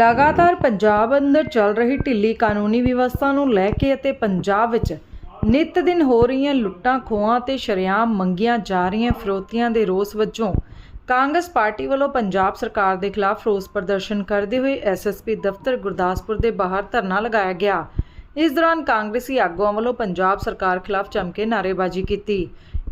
ਲਗਾਤਾਰ ਪੰਜਾਬ ਅੰਦਰ ਚੱਲ ਰਹੀ ਢਿੱਲੀ ਕਾਨੂੰਨੀ ਵਿਵਸਥਾ ਨੂੰ ਲੈ ਕੇ ਅਤੇ ਪੰਜਾਬ ਵਿੱਚ ਨਿਤ ਦਿਨ ਹੋ ਰਹੀਆਂ ਲੁੱਟਾਂ, ਖੋਹਾਂ ਤੇ ਸ਼ਰੇਆਮ ਮੰਗੀਆਂ ਜਾ ਰਹੀਆਂ ਫਰੋਤੀਆਂ ਦੇ ਰੋਸ ਵਜੋਂ ਕਾਂਗਰਸ ਪਾਰਟੀ ਵੱਲੋਂ ਪੰਜਾਬ ਸਰਕਾਰ ਦੇ ਖਿਲਾਫ ਰੋਸ ਪ੍ਰਦਰਸ਼ਨ ਕਰਦੇ ਹੋਏ ਐਸਐਸਪੀ ਦਫ਼ਤਰ ਗੁਰਦਾਸਪੁਰ ਦੇ ਬਾਹਰ ਧਰਨਾ ਲਗਾਇਆ ਗਿਆ। ਇਸ ਦੌਰਾਨ ਕਾਂਗਰਸੀ ਆਗੂਆਂ ਵੱਲੋਂ ਪੰਜਾਬ ਸਰਕਾਰ ਖਿਲਾਫ ਚਮਕੇ ਨਾਅਰੇਬਾਜ਼ੀ ਕੀਤੀ।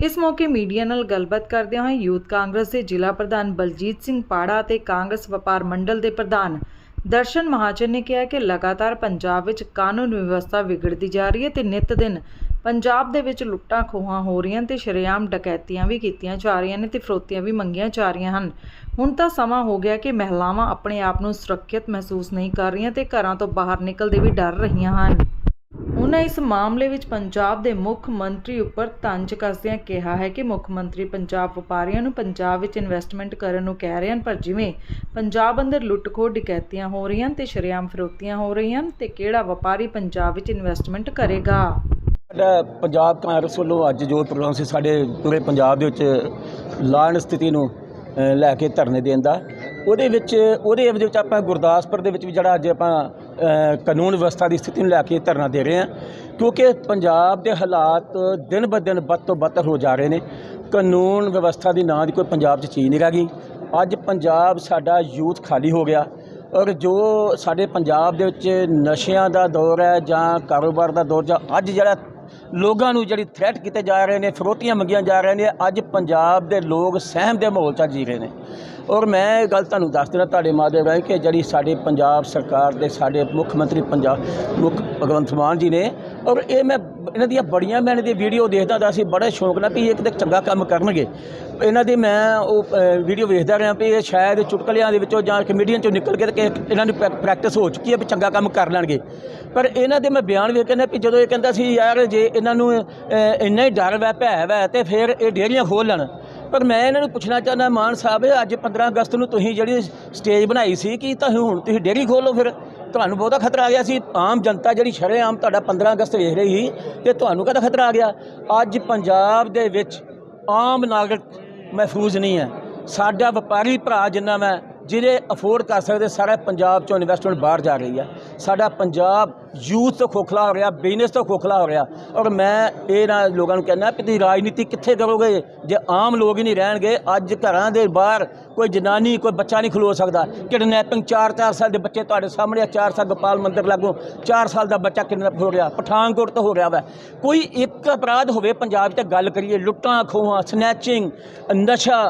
ਇਸ ਮੌਕੇ ਮੀਡੀਆ ਨਾਲ ਗੱਲਬਾਤ ਕਰਦਿਆਂ ਹੋਏ ਯੂਥ ਕਾਂਗਰਸ ਦੇ ਜ਼ਿਲ੍ਹਾ ਪ੍ਰਧਾਨ ਬਲਜੀਤ ਸਿੰਘ ਪਾੜਾ ਅਤੇ ਕਾਂਗਰਸ ਵਪਾਰ ਮੰਡਲ ਦੇ ਪ੍ਰਧਾਨ ਦਰਸ਼ਨ ਮਹਾਜਨ ਨੇ ਕਿਹਾ ਕਿ ਲਗਾਤਾਰ ਪੰਜਾਬ ਵਿੱਚ ਕਾਨੂੰਨ ਵਿਵਸਥਾ ਵਿਗੜਦੀ ਜਾ ਰਹੀ ਹੈ ਤੇ ਨਿਤ ਦਿਨ ਪੰਜਾਬ ਦੇ ਵਿੱਚ ਲੁੱਟਾਂ ਖੋਹਾਂ ਹੋ ਰਹੀਆਂ ਤੇ ਸ਼ਰੇਆਮ ਡਕੈਤੀਆਂ ਵੀ ਕੀਤੀਆਂ ਜਾ ਰਹੀਆਂ ਨੇ ਤੇ ਫਰੋਤੀਆਂ ਵੀ ਮੰਗੀਆਂ ਜਾ ਰਹੀਆਂ ਹਨ। ਹੁਣ ਤਾਂ ਸਮਾਂ ਹੋ ਗਿਆ ਕਿ ਮਹਿਲਾਵਾਂ ਆਪਣੇ ਆਪ ਨੂੰ ਸੁਰੱਖਿਅਤ ਮਹਿਸੂਸ ਨਹੀਂ ਕਰ ਰਹੀਆਂ ਤੇ ਘਰਾਂ ਤੋਂ ਬਾਹਰ ਨਿਕਲਦੇ ਵੀ ਡਰ ਰਹੀਆਂ ਹਨ। ਉਹਨਾਂ ਇਸ ਮਾਮਲੇ ਵਿੱਚ ਪੰਜਾਬ ਦੇ ਮੁੱਖ ਮੰਤਰੀ ਉੱਪਰ ਤੰਜ ਕੱਸਦਿਆਂ ਕਿਹਾ ਹੈ ਕਿ ਮੁੱਖ ਮੰਤਰੀ ਪੰਜਾਬ ਵਪਾਰੀਆਂ ਨੂੰ ਪੰਜਾਬ ਵਿੱਚ ਇਨਵੈਸਟਮੈਂਟ ਕਰਨ ਨੂੰ ਕਹਿ ਰਹੇ ਹਨ, ਪਰ ਜਿਵੇਂ ਪੰਜਾਬ ਅੰਦਰ ਲੁੱਟ-ਖੋਹ ਡਕੈਤੀਆਂ ਹੋ ਰਹੀਆਂ ਤੇ ਸ਼ਰੇਆਮ ਫਰੋਤੀਆਂ ਹੋ ਰਹੀਆਂ ਤੇ ਕਿਹੜਾ ਵਪਾਰੀ ਪੰਜਾਬ ਵਿੱਚ ਇਨਵੈਸਟਮੈਂਟ ਕਰੇਗਾ? ਸਾਡਾ ਪੰਜਾਬ ਕਾਂਗਰਸ ਵੱਲੋਂ ਅੱਜ ਜੋ ਪ੍ਰੋਗਰਾਮ ਸੀ, ਸਾਡੇ ਪੂਰੇ ਪੰਜਾਬ ਦੇ ਵਿੱਚ ਲਾਣ ਸਥਿਤੀ ਨੂੰ ਲੈ ਕੇ ਧਰਨੇ ਦੇਣ ਦਾ, ਉਹਦੇ ਵਿੱਚ ਉਹਦੇ ਵਿੱਚ ਆਪਾਂ ਗੁਰਦਾਸਪੁਰ ਦੇ ਵਿੱਚ ਵੀ ਜਿਹੜਾ ਅੱਜ ਆਪਾਂ ਕਾਨੂੰਨ ਵਿਵਸਥਾ ਦੀ ਸਥਿਤੀ ਨੂੰ ਲੈ ਕੇ ਧਰਨਾ ਦੇ ਰਹੇ ਹਾਂ, ਕਿਉਂਕਿ ਪੰਜਾਬ ਦੇ ਹਾਲਾਤ ਦਿਨ ਬ ਦਿਨ ਬਦ ਤੋਂ ਬਦਤਰ ਹੋ ਜਾ ਰਹੇ ਨੇ। ਕਾਨੂੰਨ ਵਿਵਸਥਾ ਦੀ ਨਾਂ ਦੀ ਕੋਈ ਪੰਜਾਬ 'ਚ ਚੀਜ਼ ਨਹੀਂ ਰਹਿ ਗਈ। ਅੱਜ ਪੰਜਾਬ ਸਾਡਾ ਯੂਥ ਖਾਲੀ ਹੋ ਗਿਆ ਔਰ ਜੋ ਸਾਡੇ ਪੰਜਾਬ ਦੇ ਵਿੱਚ ਨਸ਼ਿਆਂ ਦਾ ਦੌਰ ਹੈ ਜਾਂ ਕਾਰੋਬਾਰ ਦਾ ਦੌਰ ਜਾਂ ਅੱਜ ਜਿਹੜਾ ਲੋਕਾਂ ਨੂੰ ਜਿਹੜੀ ਥ੍ਰੈਟ ਕੀਤੇ ਜਾ ਰਹੇ ਨੇ, ਫਰੋਤੀਆਂ ਮੰਗੀਆਂ ਜਾ ਰਹੀਆਂ ਨੇ, ਅੱਜ ਪੰਜਾਬ ਦੇ ਲੋਕ ਸਹਿਮ ਦੇ ਮਾਹੌਲ 'ਚ ਜੀ ਰਹੇ ਨੇ। ਔਰ ਮੈਂ ਇਹ ਗੱਲ ਤੁਹਾਨੂੰ ਦੱਸ ਦੇਣਾ ਤੁਹਾਡੇ ਮਾਧਿਅਮ ਰਾਹੀਂ ਕਿ ਜਿਹੜੀ ਸਾਡੇ ਪੰਜਾਬ ਸਰਕਾਰ ਦੇ ਸਾਡੇ ਮੁੱਖ ਮੰਤਰੀ ਪੰਜਾਬ ਮੁੱਖ ਭਗਵੰਤ ਮਾਨ ਜੀ ਨੇ ਔਰ ਇਹ ਮੈਂ ਇਹਨਾਂ ਦੀਆਂ ਬੜੀਆਂ ਮੈਂ ਇਹਨਾਂ ਦੀ ਵੀਡੀਓ ਦੇਖਦਾ ਤਾਂ ਸੀ ਬੜੇ ਸ਼ੌਂਕ ਨਾਲ ਵੀ ਇਹ ਕਿਤੇ ਚੰਗਾ ਕੰਮ ਕਰਨਗੇ। ਇਹਨਾਂ ਦੀ ਮੈਂ ਉਹ ਵੀਡੀਓ ਵੇਖਦਾ ਰਿਹਾ ਵੀ ਇਹ ਸ਼ਾਇਦ ਚੁਟਕਲਿਆਂ ਦੇ ਵਿੱਚੋਂ ਜਾਂ ਕਮੇਡੀਅਨ ਚੋਂ ਨਿਕਲ ਕੇ ਤੇ ਇਹਨਾਂ ਨੂੰ ਪ੍ਰੈਕ- ਪ੍ਰੈਕਟਿਸ ਹੋ ਚੁੱਕੀ ਹੈ ਵੀ ਚੰਗਾ ਕੰਮ ਕਰ ਲੈਣਗੇ। ਪਰ ਇਹਨਾਂ ਦੇ ਮੈਂ ਬਿਆਨ ਵੇਖ ਕਹਿੰਦਾ ਵੀ ਜਦੋਂ ਇਹ ਕਹਿੰਦਾ ਸੀ, ਯਾਰ ਜੇ ਇਹਨਾਂ ਨੂੰ ਇੰਨਾ ਹੀ ਡਰ ਵੈ, ਭੈ ਵੈ ਤੇ ਫਿਰ ਇਹ ਡੇਅਰੀਆਂ ਖੋਲ ਲੈਣ। ਪਰ ਮੈਂ ਇਹਨਾਂ ਨੂੰ ਪੁੱਛਣਾ ਚਾਹੁੰਦਾ, ਮਾਨ ਸਾਹਿਬ, ਅੱਜ 15 ਅਗਸਤ ਨੂੰ ਤੁਸੀਂ ਜਿਹੜੀ ਸਟੇਜ ਬਣਾਈ ਸੀ, ਕਿ ਤੁਸੀਂ ਹੁਣ ਤੁਸੀਂ ਡੇਅਰੀ ਖੋਲੋ ਫਿਰ? ਤੁਹਾਨੂੰ ਬਹੁਤਾ ਖਤਰਾ ਆ ਗਿਆ ਸੀ, ਆਮ ਜਨਤਾ ਜਿਹੜੀ ਸ਼ਰੇਆਮ ਤੁਹਾਡਾ 15 ਅਗਸਤ ਵੇਖ ਰਹੀ ਸੀ, ਤੇ ਤੁਹਾਨੂੰ ਕਦਾ ਖਤਰਾ ਆ ਗਿਆ? ਅੱਜ ਪੰਜਾਬ ਦੇ ਵਿੱਚ ਆਮ ਨਾਗਰਿਕ ਮਹਿਫੂਜ਼ ਨਹੀਂ ਹੈ। ਸਾਡਾ ਵਪਾਰੀ ਭਰਾ ਜਿੰਨਾ ਮੈਂ ਜਿਹੜੇ ਅਫੋਰਡ ਕਰ ਸਕਦੇ, ਸਾਰਾ ਪੰਜਾਬ ਚੋਂ ਇਨਵੈਸਟਮੈਂਟ ਬਾਹਰ ਜਾ ਰਹੀ ਹੈ ਸਾਡਾ ਪੰਜਾਬ ਯੂਥ ਤੋਂ ਖੋਖਲਾ ਹੋ ਰਿਹਾ ਬਿਜ਼ਨਸ ਤੋਂ ਖੋਖਲਾ ਹੋ ਰਿਹਾ। ਔਰ ਮੈਂ ਇਹ ਨਾ ਲੋਕਾਂ ਨੂੰ ਕਹਿੰਦਾ ਕਿ ਤੁਸੀਂ ਰਾਜਨੀਤੀ ਕਿੱਥੇ ਕਰੋਗੇ? ਜੇ ਆਮ ਲੋਕ ਹੀ ਨਹੀਂ ਰਹਿਣਗੇ, ਅੱਜ ਘਰਾਂ ਦੇ ਬਾਹਰ ਕੋਈ ਜਨਾਨੀ, ਕੋਈ ਬੱਚਾ ਨਹੀਂ ਖਲੋ ਸਕਦਾ। ਕਿਡਨੈਪਿੰਗ 4-4 ਸਾਲ ਦੇ ਬੱਚੇ ਤੁਹਾਡੇ ਸਾਹਮਣੇ 4 ਸਾਲ ਗੋਪਾਲ ਮੰਦਰ ਲਾਗੋਂ 4 ਸਾਲ ਦਾ ਬੱਚਾ ਕਿਡਨੈਪ ਹੋ ਰਿਹਾ, ਪਠਾਨਕੋਟ ਤੋਂ ਹੋ ਰਿਹਾ ਵਾ। ਕੋਈ ਇੱਕ ਅਪਰਾਧ ਹੋਵੇ ਪੰਜਾਬ 'ਚ ਗੱਲ ਕਰੀਏ, ਲੁੱਟਾਂ, ਖੋਹਾਂ ਸਨੈਚਿੰਗ ਨਸ਼ਾ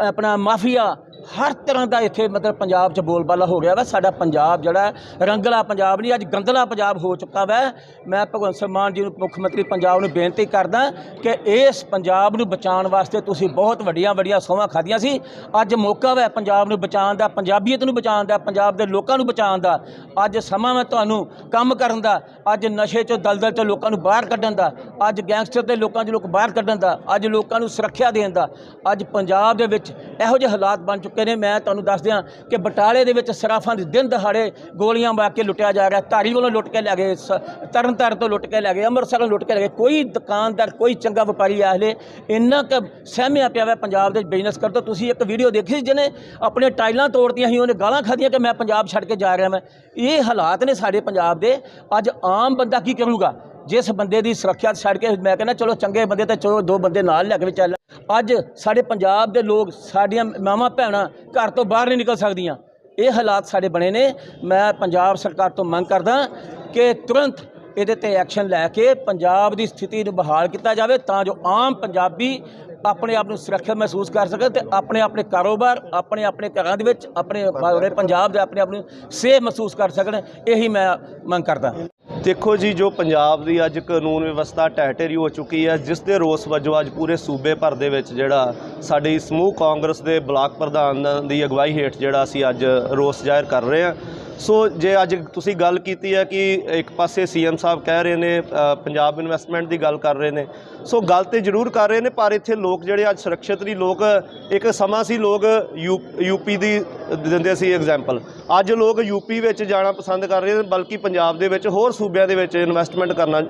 ਆਪਣਾ ਮਾਫੀਆ ਹਰ ਤਰ੍ਹਾਂ ਦਾ ਇੱਥੇ ਮਤਲਬ ਪੰਜਾਬ 'ਚ ਬੋਲਬਾਲਾ ਹੋ ਗਿਆ ਵਾ। ਸਾਡਾ ਪੰਜਾਬ ਜਿਹੜਾ ਰੰਗਲਾ ਪੰਜਾਬ ਨਹੀਂ, ਅੱਜ ਗੰਦਲਾ ਪੰਜਾਬ ਹੋ ਚੁੱਕਾ ਵਾ। ਮੈਂ ਭਗਵੰਤ ਸਿੰਘ ਮਾਨ ਜੀ ਨੂੰ ਮੁੱਖ ਮੰਤਰੀ ਪੰਜਾਬ ਨੂੰ ਬੇਨਤੀ ਕਰਦਾ ਕਿ ਇਸ ਪੰਜਾਬ ਨੂੰ ਬਚਾਉਣ ਵਾਸਤੇ ਤੁਸੀਂ ਬਹੁਤ ਵੱਡੀਆਂ ਵੱਡੀਆਂ ਸੋਹਾਂ ਖਾਧੀਆਂ ਸੀ। ਅੱਜ ਮੌਕਾ ਵਾ ਪੰਜਾਬ ਨੂੰ ਬਚਾਉਣ ਦਾ, ਪੰਜਾਬੀਅਤ ਨੂੰ ਬਚਾਉਣ ਦਾ, ਪੰਜਾਬ ਦੇ ਲੋਕਾਂ ਨੂੰ ਬਚਾਉਣ ਦਾ। ਅੱਜ ਸਮਾਂ ਮੈਂ ਤੁਹਾਨੂੰ ਕੰਮ ਕਰਨ ਦਾ, ਅੱਜ ਨਸ਼ੇ 'ਚੋਂ ਦਲਦਲ 'ਚੋਂ ਲੋਕਾਂ ਨੂੰ ਬਾਹਰ ਕੱਢਣ ਦਾ, ਅੱਜ ਗੈਂਗਸਟਰ ਦੇ ਲੋਕਾਂ 'ਚ ਲੋਕ ਬਾਹਰ ਕੱਢਣ ਦਾ, ਅੱਜ ਲੋਕਾਂ ਨੂੰ ਸੁਰੱਖਿਆ ਦੇਣ ਦਾ, ਅੱਜ ਪੰਜਾਬ ਦੇ ਵਿੱਚ ਇਹੋ ਜਿਹੇ ਹਾਲਾਤ ਬਣ ਚੁੱਕੇ ਨੇ ਮੈਂ ਤੁਹਾਨੂੰ ਦੱਸ ਦਿਆਂ ਕਿ ਬਟਾਲੇ ਦੇ ਵਿੱਚ ਸਰਾਫਾਂ ਦੇ ਦਿਨ ਦਹਾੜੇ ਗੋਲੀਆਂ ਮਾਰ ਕੇ ਲੁੱਟਿਆ ਜਾ ਰਿਹਾ। ਧਾਰੀ ਵੱਲੋਂ ਲੁੱਟ ਕੇ ਲੈ ਗਏ, ਸ- ਤਰਨਤਾਰਨ ਤੋਂ ਲੁੱਟ ਕੇ ਲੈ ਗਏ, ਅੰਮ੍ਰਿਤਸਰੋਂ ਲੁੱਟ ਕੇ ਲੈ ਗਏ। ਕੋਈ ਦੁਕਾਨਦਾਰ, ਕੋਈ ਚੰਗਾ ਵਪਾਰੀ ਆ ਹਲੇ ਇੰਨਾ ਕੁ ਸਹਿਮਿਆ ਪਿਆ ਵਾ ਪੰਜਾਬ ਦੇ ਬਿਜ਼ਨਸ ਕਰ ਤੋਂ। ਤੁਸੀਂ ਇੱਕ ਵੀਡੀਓ ਦੇਖੀ ਸੀ ਜਿਹਨੇ ਆਪਣੇ ਟਾਈਲਾਂ ਤੋੜਦੀਆਂ ਸੀ, ਉਹਨੇ ਗਾਲਾਂ ਖਾਧੀਆਂ ਕਿ ਮੈਂ ਪੰਜਾਬ ਛੱਡ ਕੇ ਜਾ ਰਿਹਾ ਮੈਂ ਇਹ ਹਾਲਾਤ ਨੇ ਸਾਡੇ ਪੰਜਾਬ ਦੇ। ਅੱਜ ਆਮ ਬੰਦਾ ਕੀ ਕਰੂਗਾ? ਜਿਸ ਬੰਦੇ ਦੀ ਸੁਰੱਖਿਆ ਛੱਡ ਕੇ ਮੈਂ ਕਹਿੰਦਾ, ਚਲੋ ਚੰਗੇ ਬੰਦੇ ਤੇ ਚਲੋ, ਦੋ ਬੰਦੇ ਨਾਲ ਲੈ ਕੇ ਵੀ ਚੱਲ ਅੱਜ ਸਾਡੇ ਪੰਜਾਬ ਦੇ ਲੋਕ ਸਾਡੀਆਂ ਮਾਵਾਂ ਭੈਣਾਂ ਘਰ ਤੋਂ ਬਾਹਰ ਨਹੀਂ ਨਿਕਲ ਸਕਦੀਆਂ। ਇਹ ਹਾਲਾਤ ਸਾਡੇ ਬਣੇ ਨੇ। ਮੈਂ ਪੰਜਾਬ ਸਰਕਾਰ ਤੋਂ ਮੰਗ ਕਰਦਾ ਕਿ ਤੁਰੰਤ ਇਹਦੇ ਤੇ ਐਕਸ਼ਨ ਲੈ ਕੇ ਪੰਜਾਬ ਦੀ ਸਥਿਤੀ ਨੂੰ ਬਹਾਲ ਕੀਤਾ ਜਾਵੇ ਤਾਂ ਜੋ ਆਮ ਪੰਜਾਬੀ ਆਪਣੇ ਆਪ ਨੂੰ ਸੁਰੱਖਿਅਤ ਮਹਿਸੂਸ ਕਰ ਸਕਣ ਤੇ ਆਪਣੇ ਆਪਣੇ ਕਾਰੋਬਾਰ ਆਪਣੇ ਆਪਣੇ ਘਰਾਂ ਦੇ ਵਿੱਚ ਆਪਣੇ ਪੰਜਾਬ ਦੇ ਆਪਣੇ ਆਪ ਨੂੰ ਸੇਫ ਮਹਿਸੂਸ ਕਰ ਸਕਣ। ਇਹੀ ਮੈਂ ਮੰਗ ਕਰਦਾ। ਦੇਖੋ ਜੀ, ਜੋ ਪੰਜਾਬ ਦੀ ਅੱਜ ਕਾਨੂੰਨ ਵਿਵਸਥਾ ਢਹਿ ਢੇਰੀ ਹੋ ਚੁੱਕੀ ਹੈ, ਜਿਸ ਦੇ ਰੋਸ ਵਜੋਂ ਅੱਜ ਪੂਰੇ ਸੂਬੇ ਭਰ ਦੇ ਵਿੱਚ ਜਿਹੜਾ ਸਾਡੀ ਸਮੂਹ ਕਾਂਗਰਸ ਦੇ ਬਲਾਕ ਪ੍ਰਧਾਨ ਦੀ ਅਗਵਾਈ ਹੇਠ ਜਿਹੜਾ ਅਸੀਂ ਅੱਜ ਰੋਸ ਜ਼ਾਹਿਰ ਕਰ ਰਹੇ ਹਾਂ। ਸੋ ਜੇ ਅੱਜ ਤੁਸੀਂ ਗੱਲ ਕੀਤੀ ਹੈ ਕਿ ਇੱਕ ਪਾਸੇ ਸੀਐਮ ਸਾਹਿਬ ਕਹਿ ਰਹੇ ਨੇ ਪੰਜਾਬ ਇਨਵੈਸਟਮੈਂਟ ਦੀ ਗੱਲ ਕਰ ਰਹੇ ਨੇ, ਸੋ ਗੱਲ ਤੇ ਜ਼ਰੂਰ ਕਰ ਰਹੇ ਨੇ, ਪਰ ਇੱਥੇ ਲੋਕ ਜਿਹੜੇ ਅੱਜ ਸੁਰੱਖਿਅਤ ਨਹੀਂ, ਲੋਕ ਇੱਕ ਸਮਾਂ ਸੀ ਲੋਕ ਯੂ ਯੂਪੀ ਦੀ ਦਿੰਦੇ ਸੀ ਐਗਜ਼ਾਮਪਲ ਅੱਜ ਲੋਕ ਯੂਪੀ ਵਿੱਚ ਜਾਣਾ ਪਸੰਦ ਕਰ ਰਹੇ ਨੇ, ਬਲਕਿ ਪੰਜਾਬ ਦੇ ਵਿੱਚ ਹੋਰ ਸੂਬਿਆਂ ਦੇ ਵਿੱਚ ਇਨਵੈਸਟਮੈਂਟ ਕਰਨਾ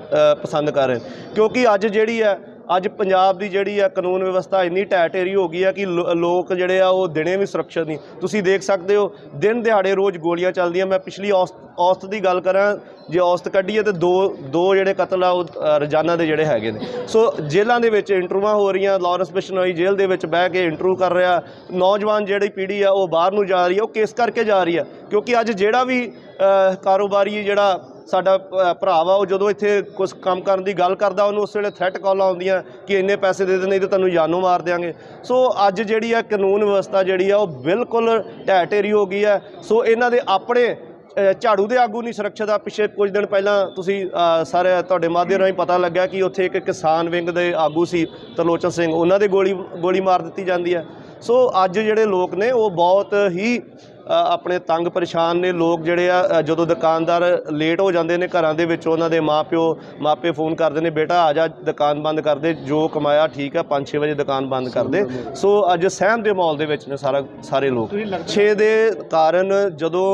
ਪਸੰਦ ਕਰ ਰਹੇ ਕਿਉਂਕਿ ਅੱਜ ਜਿਹੜੀ ਹੈ ਅੱਜ ਪੰਜਾਬ ਦੀ ਜਿਹੜੀ ਆ ਕਾਨੂੰਨ ਵਿਵਸਥਾ ਇੰਨੀ ਢਹਿ ਢੇਰੀ ਹੋ ਗਈ ਆ ਕਿ ਲੋ- ਲੋਕ ਜਿਹੜੇ ਆ ਉਹ ਦਿਨੇ ਵੀ ਸੁਰੱਖਿਅਤ ਨਹੀਂ। ਤੁਸੀਂ ਦੇਖ ਸਕਦੇ ਹੋ, ਦਿਨ ਦਿਹਾੜੇ ਰੋਜ਼ ਗੋਲੀਆਂ ਚੱਲਦੀਆਂ। ਮੈਂ ਪਿਛਲੀ ਔਸਤ ਔਸਤ ਦੀ ਗੱਲ ਕਰਾਂ, ਜੇ ਔਸਤ ਕੱਢੀਏ ਤੇ ਦੋ ਦੋ ਜਿਹੜੇ ਕਤਲ ਆ ਉਹ ਰੋਜ਼ਾਨਾ ਦੇ ਜਿਹੜੇ ਹੈਗੇ ਨੇ। ਸੋ ਜੇਲ੍ਹਾਂ ਦੇ ਵਿੱਚ ਇੰਟਰਵਾਂ ਹੋ ਰਹੀਆਂ, ਲਾਰੈਂਸ ਬਿਸ਼ਨੋਈ ਜੇਲ੍ਹ ਦੇ ਵਿੱਚ ਬਹਿ ਕੇ ਇੰਟਰਵਿਊ ਕਰ ਰਿਹਾ। ਨੌਜਵਾਨ ਜਿਹੜੀ ਪੀੜ੍ਹੀ ਆ ਉਹ ਬਾਹਰ ਨੂੰ ਜਾ ਰਹੀ ਆ, ਉਹ ਕਿਸ ਕਰਕੇ ਜਾ ਰਹੀ ਆ। ਕਿਉਂਕਿ ਅੱਜ ਜਿਹੜਾ ਵੀ ਕਾਰੋਬਾਰੀ ਜਿਹੜਾ ਸਾਡਾ ਭਰਾ ਵਾ, ਉਹ ਜਦੋਂ ਇੱਥੇ ਕੁਝ ਕੰਮ ਕਰਨ ਦੀ ਗੱਲ ਕਰਦਾ, ਉਹਨੂੰ ਉਸ ਵੇਲੇ ਥ੍ਰੈਟ ਕਾਲਾਂ ਆਉਂਦੀਆਂ ਕਿ ਇੰਨੇ ਪੈਸੇ ਦੇ ਦੇ, ਨਹੀਂ ਤਾਂ ਤੁਹਾਨੂੰ ਜਾਨੋਂ ਮਾਰ ਦਿਆਂਗੇ। ਸੋ ਅੱਜ ਜਿਹੜੀ ਆ ਕਾਨੂੰਨ ਵਿਵਸਥਾ ਜਿਹੜੀ ਆ, ਉਹ ਬਿਲਕੁਲ ਢਹਿ ਢੇਰੀ ਹੋ ਗਈ ਹੈ ਸੋ ਇਹਨਾਂ ਦੇ ਆਪਣੇ ਝਾੜੂ ਦੇ ਆਗੂ ਨਹੀਂ ਸੁਰੱਖਿਅਤ ਆ। ਪਿਛੇ ਕੁਝ ਦਿਨ ਪਹਿਲਾਂ ਤੁਸੀਂ ਸਾਰੇ ਤੁਹਾਡੇ ਮਾਧਿਅਮ ਰਾਹੀਂ ਪਤਾ ਲੱਗਾ ਕਿ ਉੱਥੇ ਇੱਕ ਕਿਸਾਨ ਵਿੰਗ ਦੇ ਆਗੂ ਸੀ ਤਰਲੋਚਨ ਸਿੰਘ, ਉਹਨਾਂ ਦੇ ਗੋਲੀ ਗੋਲੀ ਮਾਰ ਦਿੱਤੀ ਜਾਂਦੀ ਹੈ ਸੋ ਅੱਜ ਜਿਹੜੇ ਲੋਕ ਨੇ ਉਹ ਬਹੁਤ ਹੀ ਆਪਣੇ ਤੰਗ ਪਰੇਸ਼ਾਨ ਨੇ। ਲੋਕ ਜਿਹੜੇ ਆ ਜਦੋਂ ਦੁਕਾਨਦਾਰ ਲੇਟ ਹੋ ਜਾਂਦੇ ਨੇ ਘਰਾਂ ਦੇ ਵਿੱਚ ਉਹਨਾਂ ਦੇ ਮਾਪਿਓ ਮਾਪੇ ਫੋਨ ਕਰਦੇ ਨੇ ਬੇਟਾ ਆ ਜਾ ਦੁਕਾਨ ਬੰਦ ਕਰ ਦੇ ਜੋ ਕਮਾਇਆ ਠੀਕ ਹੈ 5-6 ਵਜੇ ਦੁਕਾਨ ਬੰਦ ਕਰ ਦੇ। ਸੋ ਅੱਜ ਸਹਿਮ ਦੇ ਮਾਹੌਲ ਦੇ ਵਿੱਚ ਨੇ ਸਾਰਾ ਸਾਰੇ ਲੋਕ। 6 ਦੇ ਕਾਰਨ ਜਦੋਂ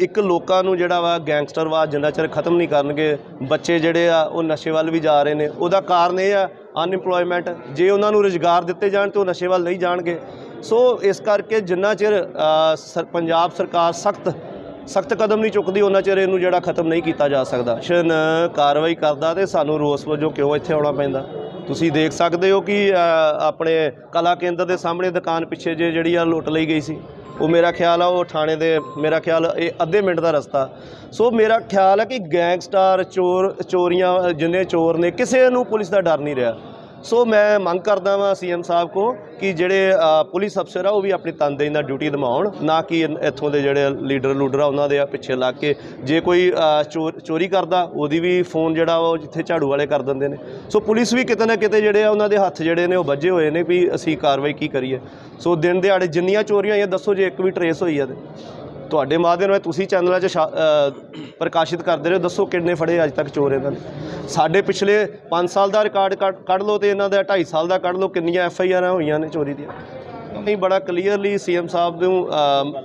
ਇੱਕ ਲੋਕਾਂ ਨੂੰ ਜਿਹੜਾ ਵਾ ਗੈਂਗਸਟਰਵਾਦ ਜਿੰਨਾ ਚਿਰ ਖਤਮ ਨਹੀਂ ਕਰਨਗੇ, ਬੱਚੇ ਜਿਹੜੇ ਆ, ਉਹ ਨਸ਼ੇ ਵੱਲ ਵੀ ਜਾ ਰਹੇ ਨੇ। ਉਹਦਾ ਕਾਰਨ ਇਹ ਆ ਅਨਇੰਪਲੋਇਮੈਂਟ ਜੇ ਉਹਨਾਂ ਨੂੰ ਰੁਜ਼ਗਾਰ ਦਿੱਤੇ ਜਾਣ ਤੇ ਉਹ ਨਸ਼ੇ ਵੱਲ ਨਹੀਂ ਜਾਣਗੇ। ਸੋ ਇਸ ਕਰਕੇ ਜਿੰਨਾ ਚਿਰ ਸਰ, ਪੰਜਾਬ ਸਰਕਾਰ ਸਖਤ ਸਖਤ ਕਦਮ ਨਹੀਂ ਚੁੱਕਦੀ, ਉਹਨਾਂ ਚਿਰ ਇਹਨੂੰ ਜਿਹੜਾ ਖਤਮ ਨਹੀਂ ਕੀਤਾ ਜਾ ਸਕਦਾ। ਸ਼ਨ ਕਾਰਵਾਈ ਕਰਦਾ ਤੇ ਸਾਨੂੰ ਰੋਸ ਵਜੋਂ ਕਿਉਂ ਇੱਥੇ ਆਉਣਾ ਪੈਂਦਾ? ਤੁਸੀਂ ਦੇਖ ਸਕਦੇ ਹੋ ਕਿ ਆਪਣੇ ਕਲਾ ਕੇਂਦਰ ਦੇ ਸਾਹਮਣੇ ਦੁਕਾਨ ਪਿੱਛੇ ਜੇ ਜਿਹੜੀ ਆ ਲੁੱਟ ਲਈ ਗਈ ਸੀ। ਉਹ ਮੇਰਾ ਖਿਆਲ ਆ, ਉਹ ਥਾਣੇ ਦੇ, ਮੇਰਾ ਖਿਆਲ, ਇਹ ਅੱਧੇ ਮਿੰਟ ਦਾ ਰਸਤਾ। ਸੋ ਮੇਰਾ ਖਿਆਲ ਹੈ ਕਿ ਗੈਂਗਸਟਰ ਚੋਰ, ਚੋਰੀਆਂ, ਜਿੰਨੇ ਚੋਰ ਨੇ, ਕਿਸੇ ਨੂੰ ਪੁਲਿਸ ਦਾ ਡਰ ਨਹੀਂ ਰਿਹਾ। ਸੋ ਮੈਂ ਮੰਗ ਕਰਦਾ ਵਾਂ ਸੀਐਮ ਸਾਹਿਬ ਕੋ ਕਿ ਜਿਹੜੇ ਪੁਲਿਸ ਅਫਸਰ ਆ ਉਹ ਵੀ ਆਪਣੀ ਤਨਦੇਹੀ ਨਾਲ ਡਿਊਟੀ ਨਿਭਾਉਣ ਨਾ ਕਿ ਇੱਥੋਂ ਦੇ ਜਿਹੜੇ ਲੀਡਰ ਲੂਡਰ ਆ ਉਹਨਾਂ ਦੇ ਪਿੱਛੇ ਲੱਗ ਕੇ। ਜੇ ਕੋਈ ਅ, ਚੋਰੀ ਕਰਦਾ ਉਹਦੀ ਵੀ ਫੋਨ ਜਿਹੜਾ ਉਹ ਜਿੱਥੇ ਝਾੜੂ ਵਾਲੇ ਕਰ ਦਿੰਦੇ ਨੇ। ਸੋ ਪੁਲਿਸ ਵੀ ਕਿਤੇ ਨਾ ਕਿਤੇ ਜਿਹੜੇ ਆ ਉਹਨਾਂ ਦੇ ਹੱਥ ਜਿਹੜੇ ਨੇ ਉਹ ਵੱਜੇ ਹੋਏ ਨੇ ਵੀ ਅਸੀਂ ਕਾਰਵਾਈ ਕੀ ਕਰੀਏ। ਸੋ ਦਿਨ ਦਿਹਾੜੇ ਜਿੰਨੀਆਂ ਚੋਰੀਆਂ ਹੋਈਆਂ ਦੱਸੋ ਜੇ ਇੱਕ ਵੀ ਟਰੇਸ ਹੋਈ ਆ ਤੇ। ਤੁਹਾਡੇ ਮਾਧਿਅਮ ਨਾਲ ਤੁਸੀਂ ਚੈਨਲਾਂ 'ਚ ਸ਼ਾ- ਪ੍ਰਕਾਸ਼ਿਤ ਕਰਦੇ ਰਹੇ ਹੋ ਦੱਸੋ ਕਿੰਨੇ ਫੜੇ ਅੱਜ ਤੱਕ ਚੋਰ ਇਹਨਾਂ ਨੇ ਸਾਡੇ ਪਿਛਲੇ 5 ਸਾਲ ਦਾ ਰਿਕਾਰਡ ਕੱਢ ਕੱਢ ਲਓ ਤੇ ਇਹਨਾਂ ਦਾ 2.5 ਸਾਲ ਦਾ ਕੱਢ ਲਓ, ਕਿੰਨੀਆਂ ਐਫ ਆਈ ਆਰਾਂ ਹੋਈਆਂ ਨੇ ਚੋਰੀ ਦੀਆਂ? ਨਹੀਂ, ਬੜਾ ਕਲੀਅਰਲੀ ਸੀਐਮ ਸਾਹਿਬ ਨੂੰ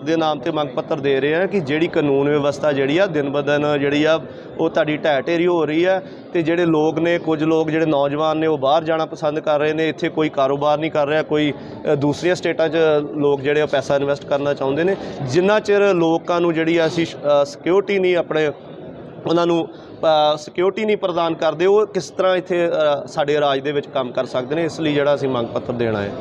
ਦੇ ਨਾਮ ਤੇ ਮੰਗ ਪੱਤਰ ਦੇ ਰਹੇ ਆ ਕਿ ਜਿਹੜੀ ਕਾਨੂੰਨ ਵਿਵਸਥਾ ਜਿਹੜੀ ਆ, ਦਿਨ ਬ ਦਿਨ ਜਿਹੜੀ ਆ, ਉਹ ਤੁਹਾਡੀ ਢਹਿ ਢੇਰੀ ਹੋ ਰਹੀ ਆ ਤੇ ਜਿਹੜੇ ਲੋਕ ਨੇ, ਕੁਝ ਲੋਕ ਜਿਹੜੇ ਨੌਜਵਾਨ ਨੇ, ਉਹ ਬਾਹਰ ਜਾਣਾ ਪਸੰਦ ਕਰ ਰਹੇ ਨੇ, ਇੱਥੇ ਕੋਈ ਕਾਰੋਬਾਰ ਨਹੀਂ ਕਰ ਰਿਹਾ, ਕੋਈ ਦੂਸਰੀਆਂ ਸਟੇਟਾਂ 'ਚ ਲੋਕ ਜਿਹੜੇ ਆ, ਪੈਸਾ ਇਨਵੈਸਟ ਕਰਨਾ ਚਾਹੁੰਦੇ ਨੇ। ਜਿੰਨਾ ਚਿਰ ਲੋਕਾਂ ਨੂੰ ਜਿਹੜੀ ਆ, ਅਸੀਂ ਸਿਕਿਉਰਿਟੀ ਨਹੀਂ ਆਪਣੇ, ਉਹਨਾਂ ਨੂੰ ਸਿਕਿਉਰਿਟੀ ਨਹੀਂ ਪ੍ਰਦਾਨ ਕਰਦੇ, ਉਹ ਕਿਸ ਤਰ੍ਹਾਂ ਇੱਥੇ ਸਾਡੇ ਰਾਜ ਦੇ ਵਿੱਚ ਕੰਮ ਕਰ ਸਕਦੇ ਨੇ, ਇਸ ਲਈ ਜਿਹੜਾ ਅਸੀਂ ਮੰਗ ਪੱਤਰ ਦੇਣਾ ਹੈ।